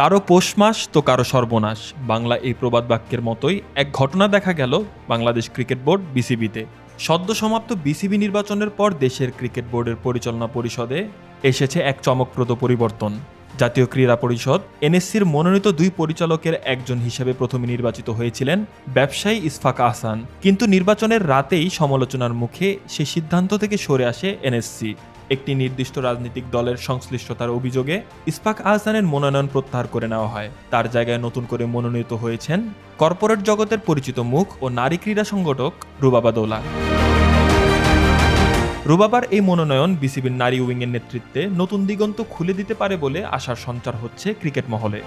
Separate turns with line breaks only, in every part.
কারও পৌষ মাস তো কারও সর্বনাশ। বাংলা এই প্রবাদ বাক্যের মতোই এক ঘটনা দেখা গেল বাংলাদেশ ক্রিকেট বোর্ড বিসিবিতে। সদ্য সমাপ্ত বিসিবি নির্বাচনের পর দেশের ক্রিকেট বোর্ডের পরিচালনা পরিষদে এসেছে এক চমকপ্রদ পরিবর্তন। জাতীয় ক্রীড়া পরিষদ এনএসসির মনোনীত দুই পরিচালকের একজন হিসেবে প্রথমে নির্বাচিত হয়েছিলেন ব্যবসায়ী ইসফাক আহসান। কিন্তু নির্বাচনের রাতেই সমালোচনার মুখে সে সিদ্ধান্ত থেকে সরে আসে এনএসসি। একটি নির্দিষ্ট রাজনৈতিক দলের সংশ্লিষ্টতার অভিযোগে ইসফাক আহসানের মনোনয়ন প্রত্যাহার করে নেওয়া হয়। তার জায়গায় নতুন করে মনোনীত হয়েছেন কর্পোরেট জগতের পরিচিত মুখ ও নারী ক্রীড়া সংগঠক রুবাবা দোলা। রুবাবার এই মনোনয়ন বিসিবির নারী উইংয়ের নেতৃত্বে নতুন দিগন্ত খুলে দিতে পারে বলে আশার সঞ্চার হচ্ছে ক্রিকেট মহলে।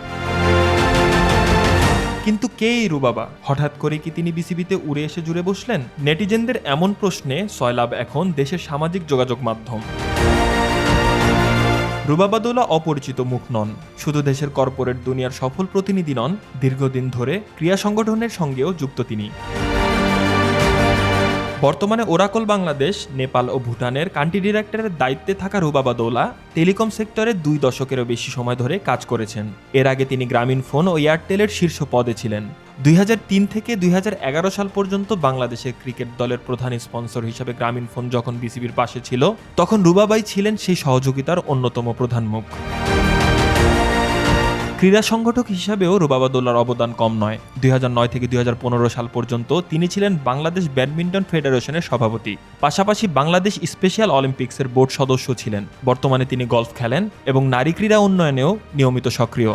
কিন্তু কে এই রুবাবা? হঠাৎ করে কি তিনি বিসিবিতে উড়ে এসে জুড়ে বসলেন? নেটিজেনদের এমন প্রশ্নে সয়লাভ এখন দেশের সামাজিক যোগাযোগ মাধ্যম। রুবাবাদুল্লাহ অপরিচিত মুখ নন। শুধু দেশের কর্পোরেট দুনিয়ার সফল প্রতিনিধি নন, দীর্ঘদিন ধরে ক্রিয়া সংগঠনের সঙ্গেও যুক্ত তিনি। বর্তমানে ওরাকল বাংলাদেশ, নেপাল ও ভুটানের কান্ট্রি ডিরেক্টরের দায়িত্বে থাকা রুবাবা দৌলা টেলিকম সেক্টরে দুই দশকেরও বেশি সময় ধরে কাজ করেছেন। এর আগে তিনি গ্রামীণ ফোন ও এয়ারটেলের শীর্ষ পদে ছিলেন। দুই হাজার তিন থেকে দুই হাজার এগারো সাল পর্যন্ত বাংলাদেশের ক্রিকেট দলের প্রধান স্পন্সর হিসেবে গ্রামীণ ফোন যখন বিসিবির পাশে ছিল, তখন রুবাবাই ছিলেন সেই সহযোগিতার অন্যতম প্রধান মুখ। ক্রীড়া সংগঠক হিসাবেও রুবাবাদুল্লার অবদান কম নয়। দুই নয় থেকে দুই হাজার পনেরো সাল পর্যন্ত তিনি ছিলেন বাংলাদেশ ব্যাডমিন্টন ফেডারেশনের সভাপতি। পাশাপাশি বাংলাদেশ স্পেশাল অলিম্পিক্সের বোর্ড সদস্য ছিলেন। বর্তমানে তিনি গলফ খেলেন এবং নারী ক্রীড়া উন্নয়নেও নিয়মিত সক্রিয়।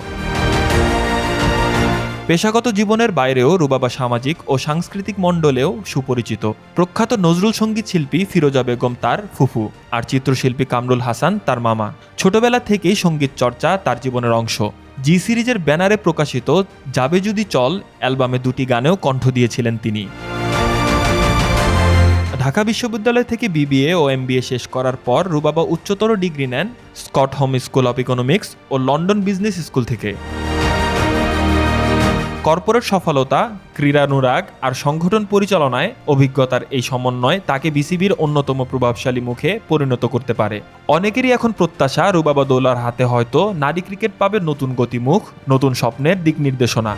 পেশাগত জীবনের বাইরেও রুবাবা সামাজিক ও সাংস্কৃতিক মণ্ডলেও সুপরিচিত। প্রখ্যাত নজরুল সংগীত শিল্পী ফিরোজা বেগম তার ফুফু আর চিত্রশিল্পী কামরুল হাসান তার মামা। ছোটবেলা থেকেই সংগীত চর্চা তার জীবনের অংশ। জি সিরিজের ব্যানারে প্রকাশিত যাবে যদি চল অ্যালবামে দুটি গানেও কণ্ঠ দিয়েছিলেন তিনি। ঢাকা বিশ্ববিদ্যালয় থেকে বিবিএ ও এমবিএ শেষ করার পর রুবাবা উচ্চতর ডিগ্রি নেন Scott home school of economics O London business school থেকে। কর্পোরেট সফলতা, ক্রীড়ানুরাগ আর সংগঠন পরিচালনায় অভিজ্ঞতার এই সমন্বয় তাকে বিসিবির অন্যতম প্রভাবশালী মুখে পরিণত করতে পারে। অনেকেরই এখন প্রত্যাশা, রুবাবা দৌলার হাতে হয়তো নারী ক্রিকেট পাবে নতুন গতিমুখ, নতুন স্বপ্নের দিক নির্দেশনা।